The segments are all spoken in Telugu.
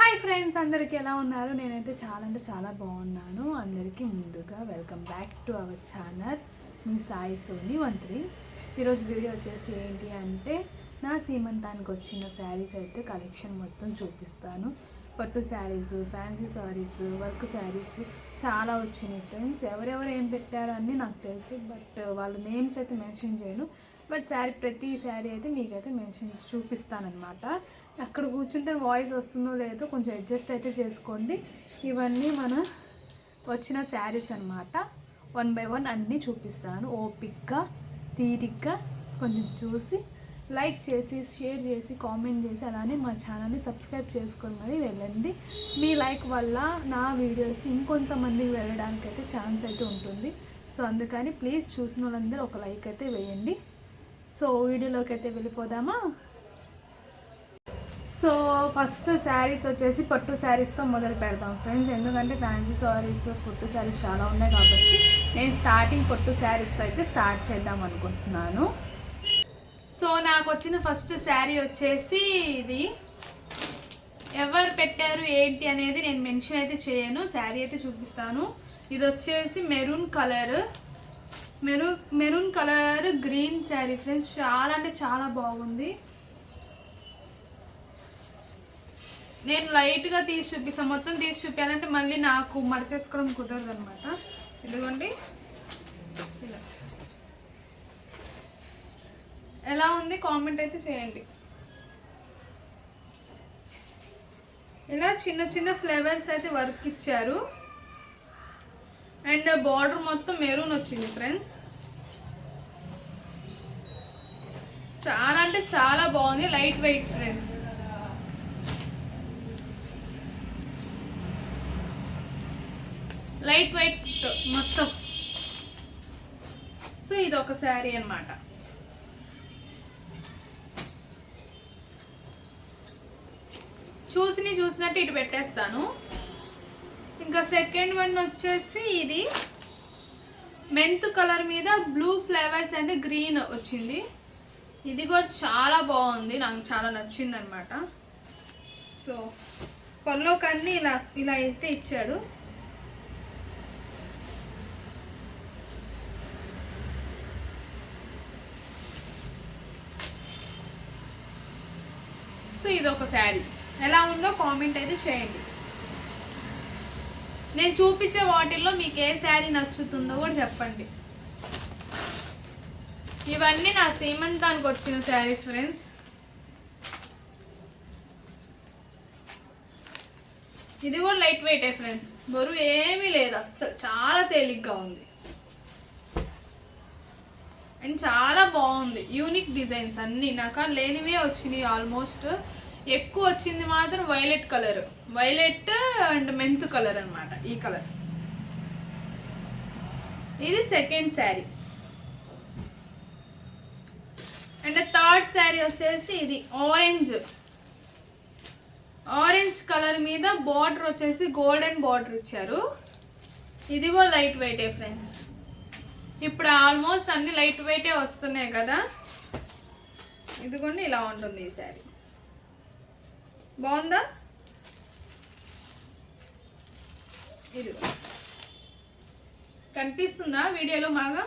హాయ్ ఫ్రెండ్స్ అందరికీ ఎలా ఉన్నారు? నేనైతే చాలా అంటే చాలా బాగున్నాను. అందరికీ ముందుగా welcome back to our channel మీ సాయి సోని వంత్రి. ఈరోజు వీడియో వచ్చేసి ఏంటి అంటే నా సీమంతానికి వచ్చిన శారీస్ అయితే కలెక్షన్ మొత్తం చూపిస్తాను. పట్టు sarees fancy sarees work sarees చాలా వచ్చినాయి ఫ్రెండ్స్ ఎవరెవరు ఏం పెట్టారో అన్నీ నాకు తెలుసు బట్ వాళ్ళ నేమ్స్ అయితే మెన్షన్ చేయను. బట్ శారీ ప్రతి శారీ అయితే మీకైతే మెన్షన్ చూపిస్తానమాట అక్కడ కూర్చుంటే వాయిస్ వస్తుందో లేదో కొంచెం అడ్జస్ట్ అయితే చేసుకోండి. ఇవన్నీ మన వచ్చిన శారీస్ అన్నమాట. వన్ బై వన్ అన్నీ చూపిస్తాను. ఓపిక్గా తీరిగ్గా కొంచెం చూసి లైక్ చేసి షేర్ చేసి కామెంట్ చేసి అలానే మా ఛానల్ని సబ్స్క్రైబ్ చేసుకొని మరి వెళ్ళండి. మీ లైక్ వల్ల నా వీడియోస్ ఇంకొంతమందికి వెళ్ళడానికి అయితే ఛాన్స్ అయితే ఉంటుంది. సో అందుకని ప్లీజ్ చూసిన వాళ్ళందరూ ఒక లైక్ అయితే వేయండి. సో వీడియోలోకి అయితే వెళ్ళిపోదామా? సో ఫస్ట్ శారీస్ వచ్చేసి పట్టు శారీస్తో మొదలు పెడదాం ఫ్రెండ్స్. ఎందుకంటే ఫ్యాన్సీ శారీస్ పట్టు శారీస్ చాలా ఉన్నాయి కాబట్టి నేను స్టార్టింగ్ పట్టు శారీస్తో అయితే స్టార్ట్ చేద్దాం అనుకుంటున్నాను. సో నాకు వచ్చిన ఫస్ట్ శారీ వచ్చేసి ఇది. ఎవరు పెట్టారు ఏంటి అనేది నేను మెన్షన్ అయితే చేయను. శారీ అయితే చూపిస్తాను. ఇది వచ్చేసి maroon colour. Maroon maroon colour green saree friends. చాలా అంటే చాలా బాగుంది. నేను లైట్గా తీసి చూపిస్తాను మొత్తం తీసి చూపించాలంటే మళ్ళీ నాకు మడతేసుకోవడం కుదరదు అనమాట ఇదిగోండి. ఇలా. ఎలా ఉంది కామెంట్ అయితే చేయండి. ఇలా చిన్న చిన్న ఫ్లేవర్స్ అయితే వర్క్ ఇచ్చారు. అండ్ బార్డర్ మొత్తం మెరూన్ వచ్చింది ఫ్రెండ్స్. చాలా అంటే చాలా బాగుంది light weight friends. Light weight మొత్తం. సో ఇది ఒక శారీ అన్నమాట. చూసిని చూసినట్టు ఇటు పెట్టేస్తాను. ఇంకా సెకండ్ వన్ వచ్చేసి ఇది. మెంత్ కలర్ మీద బ్లూ ఫ్లేవర్స్ అంటే గ్రీన్ వచ్చింది. ఇది కూడా చాలా బాగుంది. నాకు చాలా నచ్చింది అనమాట సో పళ్ళోకి కన్నీ ఇలా ఇలా అయితే ఇచ్చాడు. సో ఇది ఒక శారీ. ఎలా ఉందో కామెంట్ అయితే చేయండి. నేను చూపించే వాటిల్లో మీకు ఏ శారీ నచ్చుతుందో కూడా చెప్పండి. ఇవన్నీ నా సీమంతానికి వచ్చిన శారీస్ ఫ్రెండ్స్. ఇది కూడా లైట్ వెయిటే ఫ్రెండ్స్. బరువు ఏమీ లేదు అస్సలు చాలా తేలిగ్గా ఉంది. అండ్ చాలా బాగుంది. యూనిక్ డిజైన్స్ అన్నీ. నాకు లేనివే వచ్చినాయి ఆల్మోస్ట్. ఎక్కువ వచ్చింది మాత్రం violet colour. Violet and mint colour అన్నమాట ఈ కలర్. ఇది second sari. And third sari వచ్చేసి ఇది ఆరెంజ్. ఆరెంజ్ కలర్ మీద బార్డర్ వచ్చేసి గోల్డెన్ బార్డర్ ఇచ్చారు. ఇది కూడా లైట్ వెయిటే ఫ్రెండ్స్. ఇప్పుడు ఆల్మోస్ట్ అన్ని లైట్ వెయిటే వస్తున్నాయి కదా. ఇదిగోండి ఇలా ఉంటుంది ఈ శారీ. బాగుందా? ఇది కనిపిస్తుందా వీడియోలో బాగా?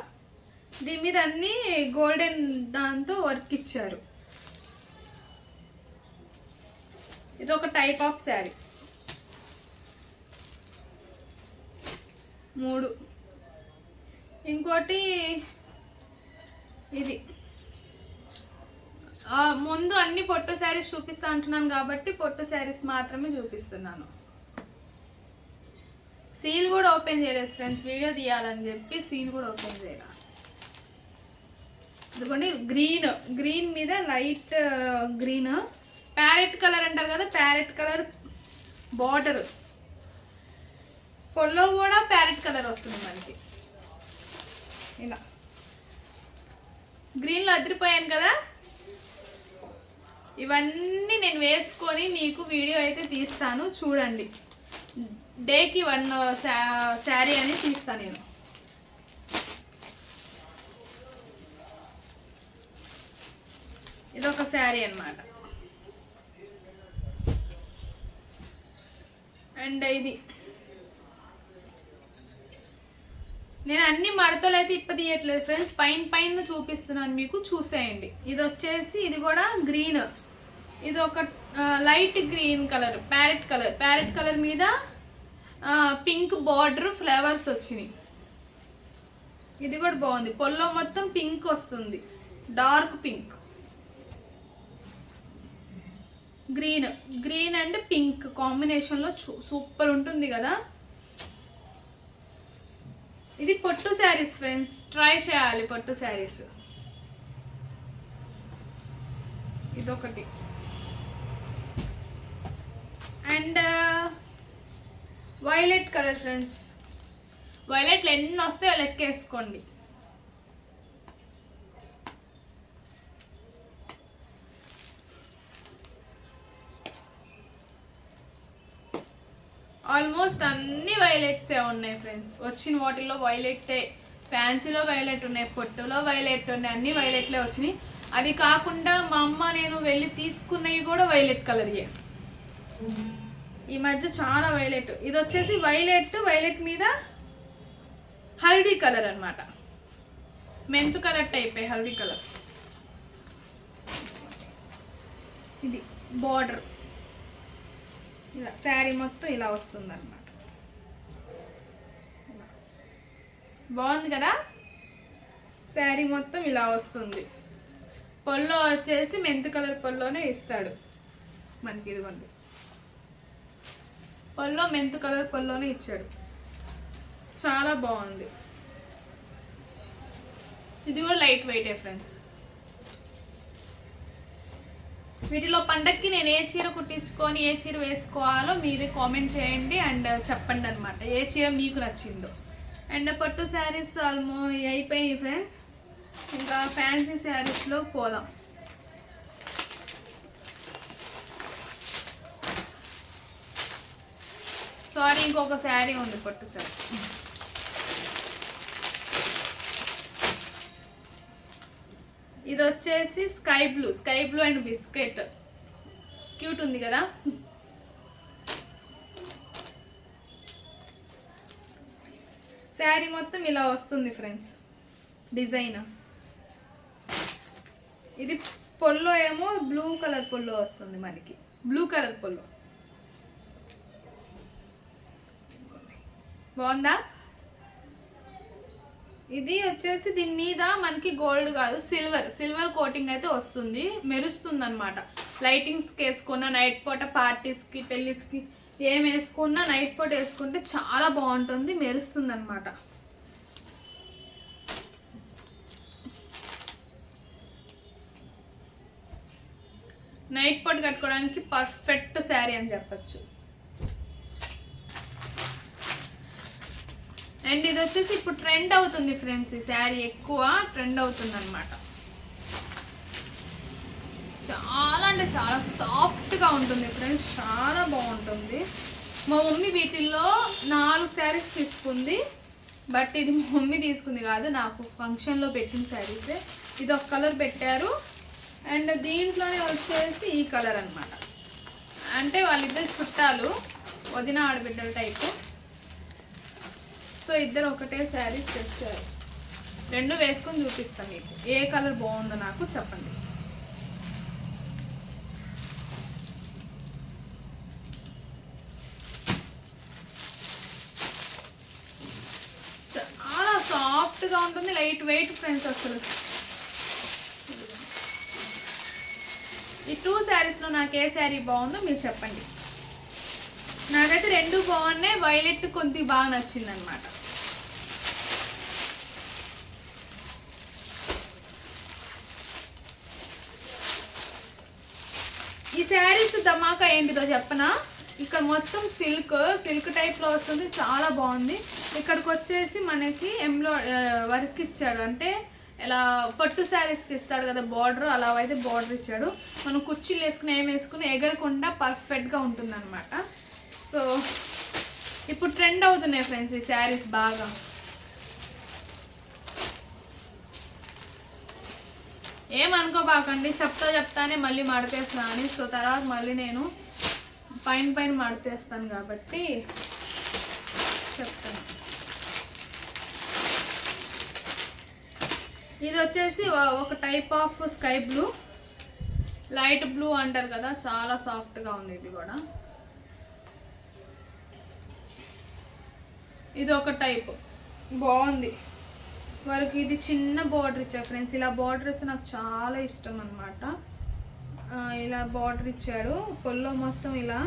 దీని మీద అన్ని గోల్డెన్ దాంతో వర్క్ ఇచ్చారు. ఇది ఒక టైప్ ఆఫ్ శారీ. మూడు. ఇంకోటి ఇది. ముందు అన్ని పొట్టు శారీస్ చూపిస్తా అంటున్నాను కాబట్టి పొట్టు శారీస్ మాత్రమే చూపిస్తున్నాను. సీల్ కూడా ఓపెన్ చేయలేదు ఫ్రెండ్స్ వీడియో తీయాలని చెప్పి సీల్ కూడా ఓపెన్ చేయాలి. ఎందుకంటే గ్రీన్ గ్రీన్ మీద లైట్ గ్రీన్ ప్యారెట్ కలర్ అంటారు కదా ప్యారెట్ కలర్ బార్డర్ పొల్లో కూడా ప్యారెట్ కలర్ వస్తుంది మనకి. ఇలా. గ్రీన్లో అదిరిపోయాను కదా. ఇవన్నీ నేను వేసుకొని మీకు వీడియో అయితే తీస్తాను చూడండి. డేకి వన్ శారీ అని తీస్తాను నేను. ఇదొక శారీ అన్నమాట. అండ్ ఇది నేను అన్ని మడతలు అయితే ఇప్ప తీయట్లేదు ఫ్రెండ్స్. పైన పైన చూపిస్తున్నాను మీకు. చూసేయండి. ఇది వచ్చేసి ఇది కూడా గ్రీన్. ఇది ఒక light green colour parrot colour. Parrot colour మీద పింక్ బార్డర్ ఫ్లేవర్స్ వచ్చినాయి. ఇది కూడా బాగుంది. పొల్లో మొత్తం పింక్ వస్తుంది. Dark pink. Green. Green and pink కాంబినేషన్లో సూపర్ ఉంటుంది కదా. ఇది పొట్టు శారీస్ ఫ్రెండ్స్. ట్రై చేయాలి పొట్టు శారీస్. ఇదొకటి. అండ్ వైలెట్ కలర్ ఫ్రెండ్స్ వైలెట్లు ఎన్ని వస్తాయో లెక్కేసుకోండి ఆల్మోస్ట్ అన్ని వైలెట్సే ఉన్నాయి ఫ్రెండ్స్. వచ్చిన వాటిల్లో వైలెట్టే. ఫ్యాన్సీలో వైలెట్ ఉన్నాయి పొట్టులో వైలెట్ ఉన్నాయి అన్ని వైలెట్లే వచ్చినాయి. అది కాకుండా మా అమ్మ నేను వెళ్ళి తీసుకున్నవి కూడా వైలెట్ కలర్యే. ఈ మధ్య చాలా వైలెట్. ఇది వచ్చేసి వైలెట్ వైలెట్ మీద హల్దీ కలర్ అన్నమాట. మెంతు కలర్ టైప్ హల్దీ కలర్. ఇది బార్డర్. ఇలా శారీ మొత్తం ఇలా వస్తుంది బాగుంది కదా? శారీ మొత్తం ఇలా వస్తుంది. పొల్లో వచ్చేసి మెంతు కలర్ పొల్లోనే ఇస్తాడు. మనకి ఇదిగోండి. పొల్లో మెంతు కలర్ పొల్లోనే ఇచ్చాడు. చాలా బాగుంది. ఇది కూడా లైట్ వెయిటే ఫ్రెండ్స్. వీటిలో పండక్కి నేను ఏ చీర కుట్టించుకొని ఏ చీర వేసుకోవాలో మీరే కామెంట్ చేయండి అండ్ చెప్పండి అనమాట ఏ చీర మీకు నచ్చిందో. అండ్ పట్టు శారీస్ ఆల్మో అయిపోయాయి ఫ్రెండ్స్. ఇంకా ఫ్యాన్సీ శారీస్లో పోదాం. సారీ ఇంకొక శారీ ఉంది పట్టు శారీ. ఇది వచ్చేసి sky blue. Sky blue and biscuit. Cute ఉంది కదా? శారీ మొత్తం ఇలా వస్తుంది ఫ్రెండ్స్. డిజైన్. ఇది పొల్లో ఏమో బ్లూ కలర్ పొల్లో వస్తుంది మనకి. బ్లూ కలర్ పొల్లో. బాగుందా? ఇది వచ్చేసి దీని మీద మనకి గోల్డ్ కాదు సిల్వర్. సిల్వర్ కోటింగ్ అయితే వస్తుంది. మెరుస్తుంది అనమాట లైటింగ్స్కి వేసుకున్న నైట్ పూట పార్టీస్కి పెళ్ళిస్కి ఏం వేసుకున్నా నైట్ పూట వేసుకుంటే చాలా బాగుంటుంది మెరుస్తుంది అనమాట నైట్ పూట కట్టుకోవడానికి పర్ఫెక్ట్ శారీ అని చెప్పచ్చు. అండ్ ఇది వచ్చేసి ఇప్పుడు ట్రెండ్ అవుతుంది ఫ్రెండ్స్ ఈ శారీ ఎక్కువ ట్రెండ్ అవుతుంది అనమాట చాలా అంటే చాలా సాఫ్ట్గా ఉంటుంది ఫ్రెండ్స్. చాలా బాగుంటుంది. మా మమ్మీ వీటిల్లో నాలుగు శారీస్ తీసుకుంది. బట్ ఇది మా మమ్మీ తీసుకుంది కాదు నాకు ఫంక్షన్లో పెట్టిన శారీసే. ఇది ఒక కలర్ పెట్టారు. అండ్ దీంట్లోనే వచ్చేసి ఈ కలర్ అనమాట అంటే వాళ్ళిద్దరు చుట్టాలు వదిన ఆడబిడ్డల టైపు. సో ఇద్దరు ఒకటే శారీస్ తెచ్చారు. రెండు వేసుకొని చూపిస్తాం మీకు. ఏ కలర్ బాగుందో నాకు చెప్పండి చాలా సాఫ్ట్గా ఉంటుంది లైట్ వెయిట్ ఫ్రెండ్స్ అసలు. ఈ టూ శారీస్లో నాకు ఏ శారీ బాగుందో మీరు చెప్పండి. నాకైతే రెండు బాగున్నాయి వైలెట్ కొద్ది బాగా నచ్చింది అనమాట ఈ శారీస్ ధమాకా ఏంటిదో చెప్పనా? ఇక్కడ మొత్తం సిల్క్ సిల్క్ టైప్లో వస్తుంది చాలా బాగుంది. ఇక్కడికి వచ్చేసి మనకి ఎంబ్రా వర్క్ ఇచ్చాడు. అంటే ఇలా పట్టు శారీస్కి ఇస్తాడు కదా బార్డర్ అలా అయితే బార్డర్ ఇచ్చాడు. మనం కుర్చీలు వేసుకుని ఏం వేసుకుని ఎగరకుండా పర్ఫెక్ట్గా ఉంటుంది అనమాట సో ఇప్పుడు ట్రెండ్ అవుతున్నాయి ఫ్రెండ్స్ ఈ శారీస్ బాగా. ఏమనుకోబాకండి చెప్తా చెప్తానే మళ్ళీ మడపేస్తున్నా అని. సో తర్వాత మళ్ళీ నేను పైన పైన మడతేస్తాను కాబట్టి చెప్తాను. ఇది వచ్చేసి ఒక type of sky blue light blue అంటారు కదా చాలా సాఫ్ట్గా ఉంది ఇది కూడా. ఇది ఒక టైప్ బాగుంది. వారికి ఇది చిన్న బార్డర్ ఇచ్చారు ఫ్రెండ్స్. ఇలా బార్డర్ ఇస్తే నాకు చాలా ఇష్టం అనమాట ఇలా బార్డర్ ఇచ్చాడు. పొల్లో మొత్తం ఇలా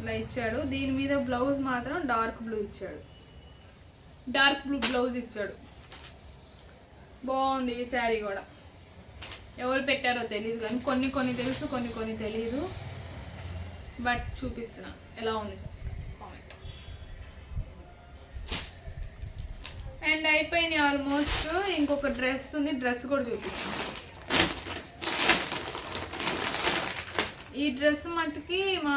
ఇలా ఇచ్చాడు. దీని మీద బ్లౌజ్ మాత్రం డార్క్ బ్లూ ఇచ్చాడు. డార్క్ బ్లూ బ్లౌజ్ ఇచ్చాడు. బాగుంది ఈ శారీ కూడా. ఎవరు పెట్టారో తెలియదు కానీ కొన్ని కొన్ని తెలుసు కొన్ని కొన్ని తెలియదు బట్ చూపిస్తున్నా. ఎలా ఉంది కామెంట్ అండ్ అయిపోయినాయి ఆల్మోస్ట్. ఇంకొక డ్రెస్ ఉంది. డ్రెస్ కూడా చూపిస్తాను ఈ డ్రెస్ మట్టుకి మా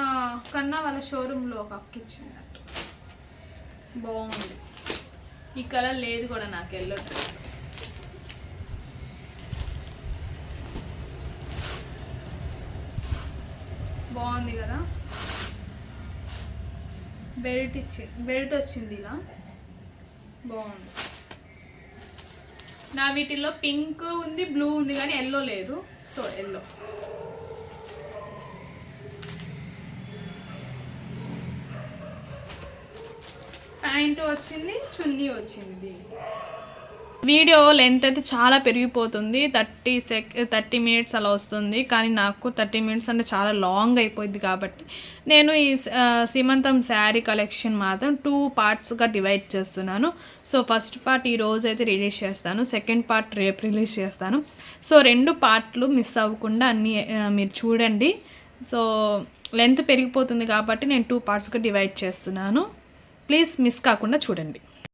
కన్నా వాళ్ళ షోరూంలో ఒక అక్క ఇచ్చిందట. బాగుంది. ఈ కలర్ లేదు కూడా నాకు ఎల్లో డ్రెస్. బాగుంది కదా? బెల్ట్ ఇచ్చి బెల్ట్ వచ్చింది ఇలా. బాగుంది. నా వీటిల్లో పింక్ ఉంది బ్లూ ఉంది కానీ ఎల్లో లేదు. సో ఎల్లో ప్యాంటు వచ్చింది చున్నీ వచ్చింది వీడియో లెంత్ అయితే చాలా పెరిగిపోతుంది. థర్టీ సెక్ థర్టీ మినిట్స్ అలా వస్తుంది. కానీ నాకు థర్టీ మినిట్స్ అంటే చాలా లాంగ్ అయిపోయింది కాబట్టి నేను ఈ సీమంతం శారీ కలెక్షన్ మాత్రం టూ పార్ట్స్గా డివైడ్ చేస్తున్నాను. సో ఫస్ట్ పార్ట్ ఈ రోజు అయితే రిలీజ్ చేస్తాను. సెకండ్ పార్ట్ రేపు రిలీజ్ చేస్తాను. సో రెండు పార్ట్లు మిస్ అవ్వకుండా అన్నీ మీరు చూడండి. సో లెంత్ పెరిగిపోతుంది కాబట్టి నేను టూ పార్ట్స్గా డివైడ్ చేస్తున్నాను. ప్లీజ్ మిస్ కాకుండా చూడండి.